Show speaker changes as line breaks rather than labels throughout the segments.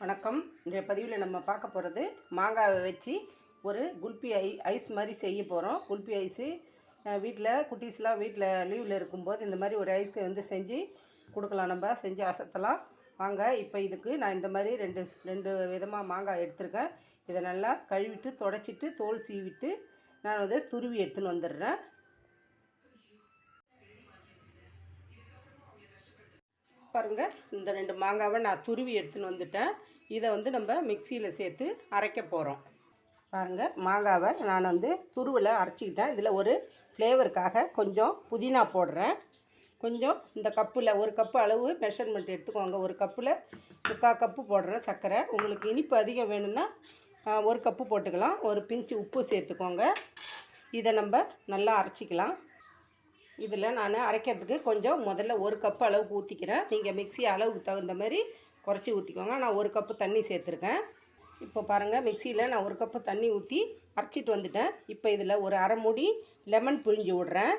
வணக்கம். இன்றைய பதிவில் நம்ம பார்க்க போகிறது மாங்காவை வச்சு ஒரு குல்பி ஐ ஐஸ் மாதிரி செய்ய போகிறோம் குல்பி ஐஸு வீட்டில் குட்டீஸ்லாம் வீட்டில் லீவில் இருக்கும்போது இந்த மாதிரி ஒரு ஐஸ்க்கு வந்து செஞ்சு கொடுக்கலாம். நம்ம செஞ்சு அசத்தலாம். வாங்க இப்போ இதுக்கு நான் இந்த மாதிரி ரெண்டு ரெண்டு விதமாக மாங்காய் எடுத்திருக்கேன். இதை நல்லா கழுவிட்டு தொடச்சிட்டு தோல் சீவிட்டு நான் வந்து துருவி எடுத்துன்னு வந்துடுறேன். பாருங்கள் இந்த ரெண்டு மாங்காவை நான் துருவி எடுத்துன்னு வந்துட்டேன். இதை வந்து நம்ம மிக்சியில் சேர்த்து அரைக்க போகிறோம் பாருங்கள் மாங்காவை நான் வந்து துருவில் அரைச்சிக்கிட்டேன். இதில் ஒரு ஃப்ளேவருக்காக கொஞ்சம் புதினா போடுறேன். கொஞ்சம் இந்த கப்பில் ஒரு கப்பு அளவு மெஷர்மெண்ட் எடுத்துக்கோங்க. ஒரு கப்பில் முக்கால் கப்பு போடுறேன் சர்க்கரை. உங்களுக்கு இனிப்பு அதிகம் வேணும்னா ஒரு கப்பு போட்டுக்கலாம். ஒரு பிஞ்சு உப்பு சேர்த்துக்கோங்க. இதை நம்ம நல்லா அரைச்சிக்கலாம். இதில் நான் அரைக்கிறதுக்கு கொஞ்சம் முதல்ல ஒரு கப்பு அளவுக்கு ஊற்றிக்கிறேன். நீங்கள் மிக்ஸி அளவுக்கு தகுந்த மாதிரி குறைச்சி ஊற்றிக்கோங்க. நான் ஒரு கப்பு தண்ணி சேர்த்துருக்கேன். இப்போ பாருங்கள் மிக்சியில் நான் ஒரு கப்பு தண்ணி ஊற்றி அரைச்சிட்டு வந்துட்டேன். இப்போ இதில் ஒரு அரை மூடி லெமன் புழிஞ்சு விட்றேன்.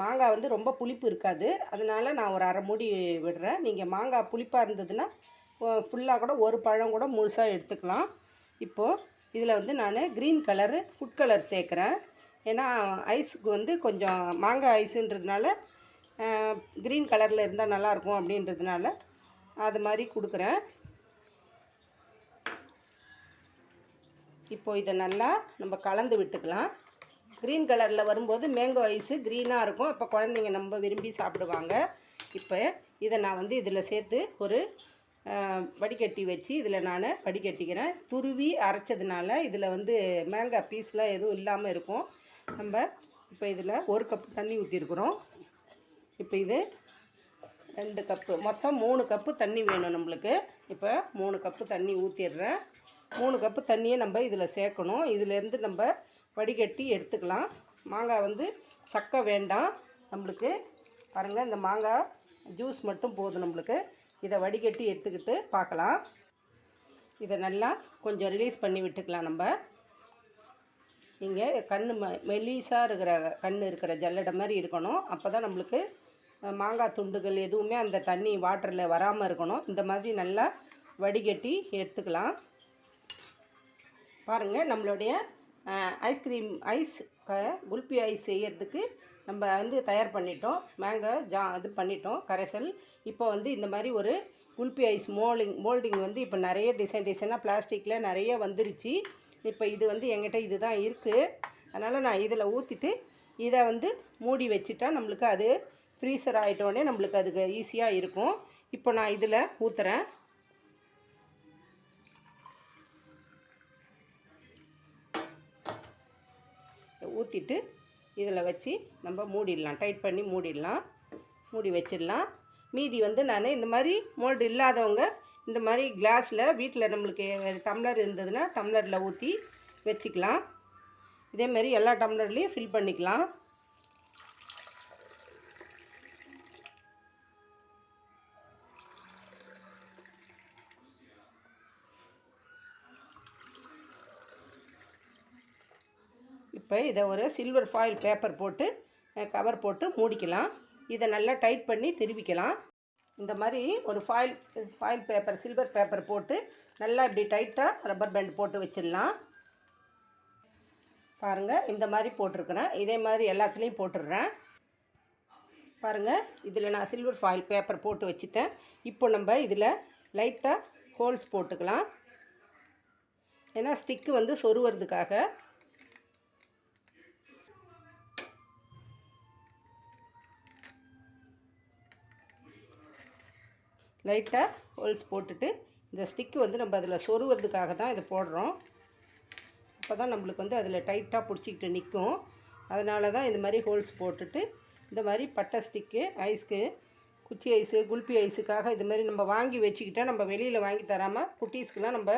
மாங்காய் வந்து ரொம்ப புளிப்பு இருக்காது. அதனால நான் ஒரு அரை மூடி விடுறேன். நீங்கள் மாங்காய் புளிப்பாக இருந்ததுன்னா ஃபுல்லாக கூட ஒரு பழம் கூட முழுசாக எடுத்துக்கலாம். இப்போது இதில் வந்து நான் க்ரீன் கலரு ஃபுட் கலர் சேர்க்குறேன். ஏன்னா ஐஸுக்கு வந்து கொஞ்சம் மாங்காய் ஐஸுன்றதுனால க்ரீன் கலரில் இருந்தால் நல்லாயிருக்கும் அப்படின்றதுனால அது மாதிரி கொடுக்குறேன். இப்போது இதை நல்லா நம்ம கலந்து விட்டுக்கலாம். க்ரீன் கலரில் வரும்போது மேங்கோ ஐஸு க்ரீனாக இருக்கும். இப்போ குழந்தைங்க நம்ம விரும்பி சாப்பிடுவாங்க. இப்போ இதை நான் வந்து இதில் சேர்த்து ஒரு வடிகட்டி வச்சு இதில் நான் வடிகட்டிக்கிறேன். துருவி அரைச்சதுனால இதில் வந்து மேங்காய் பீஸ்லாம் எதுவும் இல்லாமல் இருக்கும். நம்ம இப்போ இதில் ஒரு கப் தண்ணி ஊற்றிருக்குறோம் இப்போ இது ரெண்டு கப்பு மொத்தம் மூணு கப்பு தண்ணி வேணும் நம்மளுக்கு. இப்போ மூணு கப்பு தண்ணி ஊற்றிடுறேன் மூணு கப்பு தண்ணியை நம்ம இதில் சேர்க்கணும். இதிலேருந்து நம்ம வடிகட்டி எடுத்துக்கலாம். மாங்காய் வந்து சக்கை வேண்டாம். நம்மளுக்கு பாருங்கள் இந்த மாங்காய் ஜூஸ் மட்டும் போதும் நம்மளுக்கு. இதை வடிகட்டி எடுத்துக்கிட்டு பார்க்கலாம். இதை நல்லா கொஞ்சம் ரிலீஸ் பண்ணி விட்டுக்கலாம் நம்ம. நீங்கள் கண் ம மெலிசாக இருக்கிற கண் இருக்கிற ஜல்லடை மாதிரி இருக்கணும். அப்போ தான் நம்மளுக்கு மாங்காய் துண்டுகள் எதுவுமே அந்த தண்ணி வாட்டரில் வராமல் இருக்கணும். இந்த மாதிரி நல்லா வடிகட்டி எடுத்துக்கலாம். பாருங்கள் நம்மளுடைய ஐஸ்கிரீம் ஐஸ் க குல்பி ஐஸ் செய்கிறதுக்கு நம்ம வந்து தயார் பண்ணிட்டோம். மேங்கோ ஜா இது பண்ணிட்டோம். கரைசல். இப்போ வந்து இந்த மாதிரி ஒரு குல்பி ஐஸ் மோல்டிங் மோல்டிங் வந்து இப்போ நிறைய டிசைன் டிசைனாக பிளாஸ்டிக்கில் நிறைய வந்துருச்சு. இப்போ இது வந்து எங்கிட்ட இது தான் இருக்குது அதனால் நான் இதில் ஊற்றிட்டு இதை வந்து மூடி வச்சுட்டா நம்மளுக்கு அது ஃப்ரீசர் ஆகிட்டோடனே நம்மளுக்கு அதுக்கு ஈஸியாக இருக்கும். இப்போ நான் இதில் ஊற்றுறேன் ஊற்றிட்டு இதில் வச்சு நம்ம மூடிடலாம். டைட் பண்ணி மூடிடலாம். மூடி வச்சிடலாம். மீதி வந்து நான் இந்த மாதிரி மோல்டு இல்லாதவங்க இந்த மாதிரி கிளாஸில் வீட்டில் நம்மளுக்கு டம்ளர் இருந்ததுன்னா டம்ளரில் ஊற்றி வச்சுக்கலாம். இதேமாரி எல்லா டம்ளர்லேயும் ஃபில் பண்ணிக்கலாம். இப்போ இதை ஒரு சில்வர் ஃபாயில் பேப்பர் போட்டு கவர் போட்டு மூடிக்கலாம். இதை நல்லா டைட் பண்ணி திருவிக்கலாம். இந்த மாதிரி ஒரு foil foil paper silver paper போட்டு நல்லா இப்படி டைட்டாக ரப்பர் பேண்ட் போட்டு வச்சிடலாம். பாருங்கள் இந்த மாதிரி போட்டிருக்கிறேன். இதே மாதிரி எல்லாத்துலேயும் போட்டுடுறேன். பாருங்கள் இதில் நான் சில்வர் ஃபாயில் பேப்பர் போட்டு வச்சுட்டேன். இப்போ நம்ம இதில் லைட்டாக ஹோல்ஸ் போட்டுக்கலாம். ஏன்னா ஸ்டிக்கு வந்து சொருவறதுக்காக லைட்டாக ஹோல்ஸ் போட்டுட்டு இந்த ஸ்டிக்கு வந்து நம்ம அதில் சொருவதுக்காக தான் இதை போடுறோம். அப்போ தான் நம்மளுக்கு வந்து அதில் டைட்டாக பிடிச்சிக்கிட்டு நிற்கும். அதனால தான் இந்த மாதிரி ஹோல்ஸ் போட்டுட்டு இந்த மாதிரி பட்டை ஸ்டிக்கு ஐஸ்க்கு குச்சி ஐஸு குல்பி ஐஸுக்காக இது மாதிரி நம்ம வாங்கி வச்சுக்கிட்டா நம்ம வெளியில் வாங்கி தராமல் குட்டீஸ்க்கெலாம் நம்ம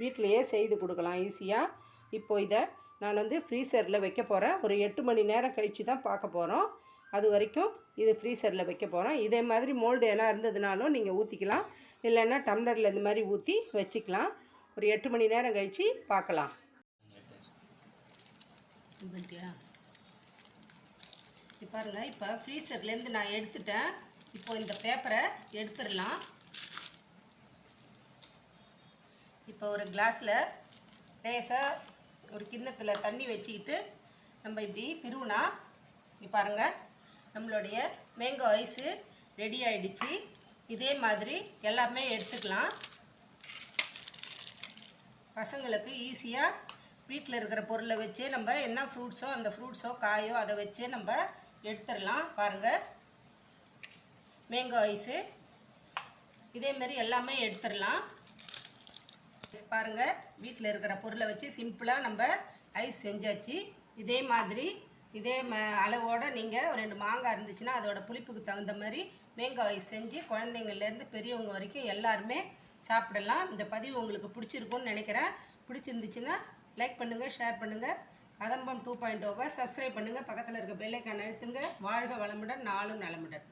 வீட்டிலையே செய்து கொடுக்கலாம் ஈஸியாக. இப்போ இதை நான் வந்து ஃப்ரீசரில் வைக்க போகிறேன். ஒரு எட்டு மணி நேரம் கழித்து தான் பார்க்க போகிறோம். அது வரைக்கும் இது ஃப்ரீசரில் வைக்க போகிறோம் இதே மாதிரி மோல்டு எதனா இருந்ததுனாலும் நீங்கள் ஊற்றிக்கலாம் இல்லைன்னா டம்ளரில் இந்த மாதிரி ஊற்றி வச்சுக்கலாம். ஒரு எட்டு மணி நேரம் கழித்து பார்க்கலாம் இப்போ பாருங்கள் இப்போ ஃப்ரீசர்லேருந்து நான் எடுத்துட்டேன். இப்போ இந்த பேப்பரை எடுத்துடலாம். இப்போ ஒரு கிளாஸில் லேசாக ஒரு கிண்ணத்தில் தண்ணி வச்சுக்கிட்டு நம்ம இப்படி திருவுனா இங்கே பாருங்கள் நம்மளுடைய மேங்கோ ஐஸு ரெடி ஆகிடுச்சு இதே மாதிரி எல்லாமே எடுத்துக்கலாம். பசங்களுக்கு ஈஸியாக வீட்டில் இருக்கிற பொருளை வச்சே நம்ம என்ன ஃப்ரூட்ஸோ அந்த ஃப்ரூட்ஸோ காயோ அதை வச்சே நம்ம எடுத்துடலாம். பாருங்கள் மேங்கோ ஐஸு இதே மாதிரி எல்லாமே எடுத்துடலாம். பாருங்கள் வீட்டில் இருக்கிற பொருளை வச்சு சிம்பிளாக நம்ம ஐஸ் செஞ்சாச்சு. இதே மாதிரி இதே ம அளவோடு நீங்கள் ரெண்டு மாங்காய் இருந்துச்சுன்னா அதோடய புளிப்புக்கு தகுந்த மாதிரி மேங்கோ செஞ்சு குழந்தைங்கள்லேருந்து பெரியவங்க வரைக்கும் எல்லாருமே சாப்பிடலாம். இந்த பதிவு உங்களுக்கு பிடிச்சிருக்கும்னு நினைக்கிறேன். பிடிச்சிருந்துச்சுன்னா லைக் பண்ணுங்கள் ஷேர் பண்ணுங்கள் கதம்பம் டூ பாயிண்ட் ஓவை oh சப்ஸ்கிரைப் பண்ணுங்கள் பக்கத்தில் இருக்க பெல்லைக்கான் அழுத்துங்க. வாழ்க வளமுடன் நாளும் நலமுடன்.